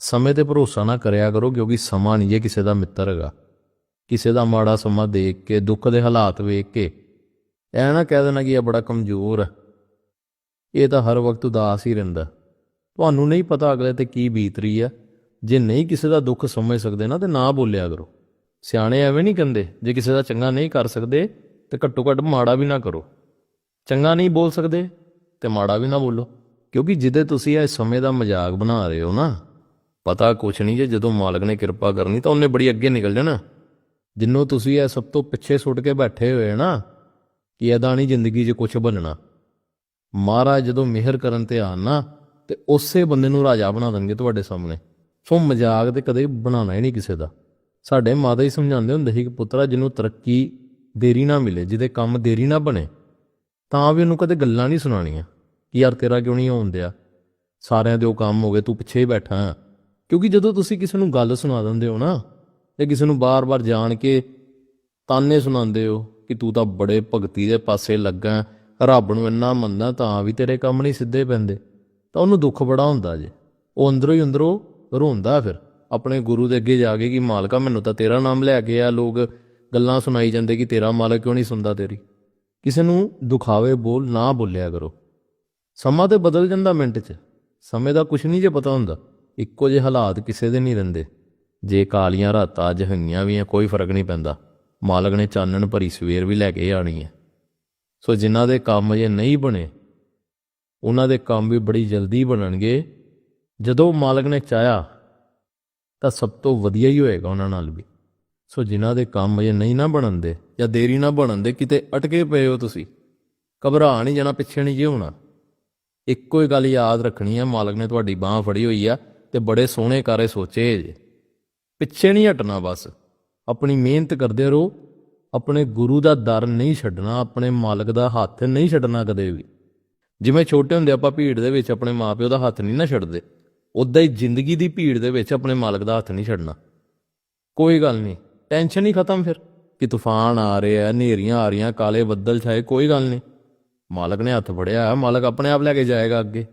ਸਮੇਂ ਤੇ ਭਰੋਸਾ ਨਾ ਕਰਿਆ ਕਰੋ ਕਿਉਂਕਿ ਸਮਾਂ ਨਹੀਂ ਜੇ ਕਿਸੇ ਦਾ ਮਿੱਤਰ ਹੈਗਾ। ਕਿਸੇ ਦਾ ਮਾੜਾ ਸਮਾਂ ਦੇਖ ਕੇ, ਦੁੱਖ ਦੇ ਹਾਲਾਤ ਵੇਖ ਕੇ। ਐ ਨਾ ਕਹਿ ਦੇਣਾ ਕਿ ਇਹ ਬੜਾ ਕਮਜ਼ੋਰ ਹੈ। ਇਹ ਤਾਂ ਹਰ ਵਕਤ ਉਦਾਸ ਹੀ ਰਹਿੰਦਾ। ਤੁਹਾਨੂੰ ਨਹੀਂ ਪਤਾ ਅਗਲੇ ਤੇ ਕੀ ਬੀਤ ਰਹੀ ਹੈ। ਜੇ ਨਹੀਂ ਕਿਸੇ ਦਾ ਦੁੱਖ ਸਮਝ ਸਕਦੇ ਨਾ ਤੇ ਨਾ ਬੋਲਿਆ ਕਰੋ। ਸਿਆਣੇ ਐਵੇਂ ਨਹੀਂ ਕਹਿੰਦੇ, ਜੇ ਕਿਸੇ ਦਾ ਚੰਗਾ ਨਹੀਂ ਕਰ ਸਕਦੇ ਤੇ ਘੱਟੋ ਘੱਟ ਮਾੜਾ ਵੀ ਨਾ ਕਰੋ। ਚੰਗਾ ਨਹੀਂ ਬੋਲ ਸਕਦੇ ਤੇ ਮਾੜਾ ਵੀ ਨਾ ਬੋਲੋ। ਕਿਉਂਕਿ ਜਿੱਦੇ ਤੁਸੀਂ ਇਹ ਸਮੇਂ ਦਾ ਮਜ਼ਾਕ ਬਣਾ ਰਹੇ ਹੋ ਨਾ ਪਤਾ ਕੁਛ ਨਹੀਂ ਜੇ ਜਦੋਂ ਮਾਲਕ ਨੇ ਕਿਰਪਾ ਕਰਨੀ ਤਾਂ ਉਹਨੇ ਬੜੀ ਅੱਗੇ ਨਿਕਲ ਜਾਣਾ। ਜਿੰਨੂੰ ਤੁਸੀਂ ਇਹ ਸਭ ਤੋਂ ਪਿੱਛੇ ਸੁੱਟ ਕੇ ਬੈਠੇ ਹੋਏ ਨਾ, ਕਿ ਇਹਦਾ ਨਹੀਂ ਜ਼ਿੰਦਗੀ 'ਚ ਕੁਛ ਬਣਨਾ। ਮਹਾਰਾਜ ਜਦੋਂ ਮਿਹਰ ਕਰਨ ਤੇ ਆਣ ਨਾ, ਤੇ ਉਸੇ ਬੰਦੇ ਨੂੰ ਰਾਜਾ ਬਣਾ ਦੇਣਗੇ ਤੁਹਾਡੇ ਸਾਹਮਣੇ। ਸੋ ਮਜ਼ਾਕ ਤੇ ਕਦੇ ਬਣਾਉਣਾ ਹੀ ਨਹੀਂ ਕਿਸੇ ਦਾ। ਸਾਡੇ ਮਾਤਾ ਹੀ ਸਮਝਾਉਂਦੇ ਹੁੰਦੇ ਸੀ ਕਿ ਪੁੱਤਰਾ, ਜਿਹਨੂੰ ਤਰੱਕੀ ਦੇਰੀ ਨਾ ਮਿਲੇ, ਜਿਹਦੇ ਕੰਮ ਦੇਰੀ ਨਾ ਬਣੇ, ਤਾਂ ਵੀ ਉਹਨੂੰ ਕਦੇ ਗੱਲਾਂ ਨਹੀਂ ਸੁਣਾਣੀਆਂ ਕਿ ਯਾਰ ਤੇਰਾ ਕਿਉਂ ਨਹੀਂ ਆਉਂਦਿਆ? ਸਾਰਿਆਂ ਦੇ ਉਹ ਕੰਮ ਹੋ ਗਏ, ਤੂੰ ਪਿੱਛੇ ਹੀ ਬੈਠਾ। ਹੈ ਕਿਉਂਕਿ ਜਦੋਂ ਤੁਸੀਂ ਕਿਸੇ ਨੂੰ ਗੱਲ ਸੁਣਾ ਦਿੰਦੇ ਹੋ ਨਾ ਤੇ ਕਿਸੇ ਨੂੰ ਬਾਰ-ਬਾਰ ਜਾਣ ਕੇ ਤਾਨੇ ਸੁਣਾਉਂਦੇ ਹੋ ਕਿ ਤੂੰ ਤਾਂ ਬੜੇ ਭਗਤੀ ਦੇ ਪਾਸੇ ਲੱਗਾ, ਰੱਬ ਨੂੰ ਇੰਨਾ ਮੰਨਦਾ ਤਾਂ ਵੀ ਤੇਰੇ ਕੰਮ ਨਹੀਂ ਸਿੱਧੇ ਪੈਂਦੇ। ਤਾਂ ਉਹਨੂੰ ਦੁੱਖ ਬੜਾ ਹੁੰਦਾ ਜੇ। ਉਹ ਅੰਦਰੋਂ ਹੀ ਅੰਦਰੋਂ ਰੋਂਦਾ ਫਿਰ। ਆਪਣੇ ਗੁਰੂ ਦੇ ਅੱਗੇ ਜਾ ਕੇ ਕਿ ਮਾਲਕਾ, ਮੈਨੂੰ ਤਾਂ ਤੇਰਾ ਨਾਮ ਲੈ ਕੇ ਆ, ਲੋਕ ਗੱਲਾਂ ਸੁਣਾਈ ਜਾਂਦੇ ਕਿ ਤੇਰਾ ਮਾਲਕ ਕਿਉਂ ਨਹੀਂ ਸੁਣਦਾ ਤੇਰੀ? ਕਿਸੇ ਨੂੰ ਦੁਖਾਵੇ ਬੋਲ ਨਾ ਬੋਲਿਆ ਕਰੋ। ਸਮਾਂ ਤੇ ਬਦਲ ਜਾਂਦਾ ਮਿੰਟ 'ਚ। ਸਮੇਂ ਦਾ ਕੁਝ ਨਹੀਂ ਜੇ ਪਤਾ ਹੁੰਦਾ। ਇੱਕੋ ਜਿਹੇ ਹਾਲਾਤ ਕਿਸੇ ਦੇ ਨਹੀਂ ਰਹਿੰਦੇ। ਜੇ ਕਾਲੀਆਂ ਰਾਤਾਂ ਅੱਜ ਹੰਗੀਆਂ ਵੀ ਆ, ਕੋਈ ਫ਼ਰਕ ਨਹੀਂ ਪੈਂਦਾ। ਮਾਲਕ ਨੇ ਚਾਨਣ ਭਰੀ ਸਵੇਰ ਵੀ ਲੈ ਕੇ ਆਣੀ ਹੈ ਸੋ ਜਿਨ੍ਹਾਂ ਦੇ ਕੰਮ ਜੇ ਨਹੀਂ ਬਣੇ, ਉਹਨਾਂ ਦੇ ਕੰਮ ਵੀ ਬੜੀ ਜਲਦੀ ਬਣਨਗੇ। ਜਦੋਂ ਮਾਲਕ ਨੇ ਚਾਹਿਆ, ਤਾਂ ਸਭ ਤੋਂ ਵਧੀਆ ਹੀ ਹੋਏਗਾ ਉਹਨਾਂ ਨਾਲ ਵੀ। ਸੋ ਜਿਨ੍ਹਾਂ ਦੇ ਕੰਮ ਅਜੇ ਨਹੀਂ ਨਾ ਬਣਨ ਦੇ ਜਾਂ ਦੇਰੀ ਨਾ ਬਣਨ ਦੇ ਕਿਤੇ ਅਟਕੇ ਪਏ ਹੋ ਤੁਸੀਂ। ਘਬਰਾ ਨਹੀਂ, ਜਾਣਾ ਪਿੱਛੇ ਨਹੀਂ ਜੇ ਹੋਣਾ। ਇੱਕੋ ਹੀ ਗੱਲ ਯਾਦ ਰੱਖਣੀ ਹੈ ਮਾਲਕ ਨੇ ਤੁਹਾਡੀ ਬਾਹ ਫੜੀ ਹੋਈ ਆ। ਤੇ ਬੜੇ ਸੋਹਣੇ ਕਾਰੇ ਸੋਚੇ ਜੇ। ਪਿੱਛੇ ਨਹੀਂ ਹਟਣਾ ਬਸ। ਆਪਣੀ ਮਿਹਨਤ ਕਰਦੇ ਰਹੋ। ਆਪਣੇ ਗੁਰੂ ਦਾ ਦਰ ਨਹੀਂ ਛੱਡਣਾ, ਆਪਣੇ ਮਾਲਕ ਦਾ ਹੱਥ ਨਹੀਂ ਛੱਡਣਾ ਕਦੇ ਵੀ। ਜਿਵੇਂ ਛੋਟੇ ਹੁੰਦੇ ਆਪਾਂ ਭੀੜ ਦੇ ਵਿੱਚ ਆਪਣੇ ਮਾਪਿਓ ਦਾ ਹੱਥ ਨਹੀਂ ਨਾ ਛੱਡਦੇ ਉਦਾਂ ਹੀ ਜ਼ਿੰਦਗੀ ਦੀ ਭੀੜ ਦੇ ਵਿੱਚ ਆਪਣੇ ਮਾਲਕ ਦਾ ਹੱਥ ਨਹੀਂ ਛੱਡਣਾ। ਕੋਈ ਗੱਲ ਨਹੀਂ। ਟੈਨਸ਼ਨ ਹੀ ਖਤਮ ਫਿਰ। ਕਿ ਤੂਫਾਨ ਆ ਰਹੇ ਆ ਹਨੇਰੀਆਂ ਆ ਰਹੀਆਂ, ਕਾਲੇ ਬੱਦਲ ਛਾਏ, ਕੋਈ ਗੱਲ ਨਹੀਂ। ਮਾਲਕ ਨੇ ਹੱਥ ਫੜਿਆ, ਮਾਲਕ ਆਪਣੇ ਆਪ ਲੈ ਕੇ ਜਾਏਗਾ ਅੱਗੇ।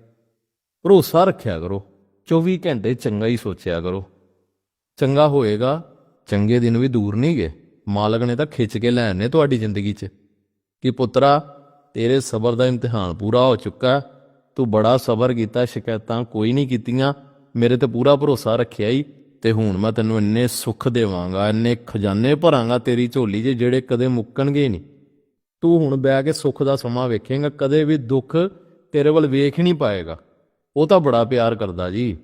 ਭਰੋਸਾ ਰੱਖਿਆ ਕਰੋ। 24 ਘੰਟੇ ਚੰਗਾ ਹੀ ਸੋਚਿਆ ਕਰੋ। ਚੰਗਾ ਹੋਏਗਾ, ਚੰਗੇ ਦਿਨ ਵੀ ਦੂਰ ਨਹੀਂ ਗਏ। ਮਾਲਕ ਨੇ ਤਾਂ ਖਿੱਚ ਕੇ ਲੈ ਆਨੇ ਤੁਹਾਡੀ ਜ਼ਿੰਦਗੀ 'ਚ। ਕਿ ਪੁੱਤਰਾ, ਤੇਰੇ ਸਬਰ ਦਾ ਇਮਤਿਹਾਨ ਪੂਰਾ ਹੋ ਚੁੱਕਾ ਤੂੰ ਬੜਾ ਸਬਰ ਕੀਤਾ, ਸ਼ਿਕਾਇਤਾਂ ਕੋਈ ਨਹੀਂ ਕੀਤੀਆਂ। ਮੇਰੇ ਤੇ ਪੂਰਾ ਭਰੋਸਾ ਰੱਖਿਆ ਹੀ ਤੇ ਹੁਣ ਮੈਂ ਤੈਨੂੰ ਇੰਨੇ ਸੁੱਖ ਦੇਵਾਂਗਾ, ਇੰਨੇ ਖਜ਼ਾਨੇ ਭਰਾਂਗਾ ਤੇਰੀ ਝੋਲੀ 'ਚ ਜਿਹੜੇ ਕਦੇ ਮੁੱਕਣਗੇ ਨਹੀਂ ਤੂੰ ਹੁਣ ਬਹਿ ਕੇ ਸੁੱਖ ਦਾ ਸਮਾਂ ਵੇਖੇਂਗਾ, ਕਦੇ ਵੀ ਦੁੱਖ ਤੇਰੇ ਵੱਲ ਵੇਖ ਹੀ ਨਹੀਂ ਪਾਏਗਾ। ਉਹ ਤਾਂ ਬੜਾ ਪਿਆਰ ਕਰਦਾ ਜੀ।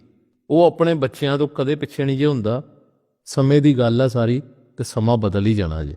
ਉਹ ਆਪਣੇ ਬੱਚਿਆਂ ਤੋਂ ਕਦੇ ਪਿੱਛੇ ਨਹੀਂ ਜੇ ਹੁੰਦਾ। ਸਮੇਂ ਦੀ ਗੱਲ ਆ ਸਾਰੀ ਤੇ ਸਮਾਂ ਬਦਲ ਹੀ ਜਾਣਾ ਜੀ।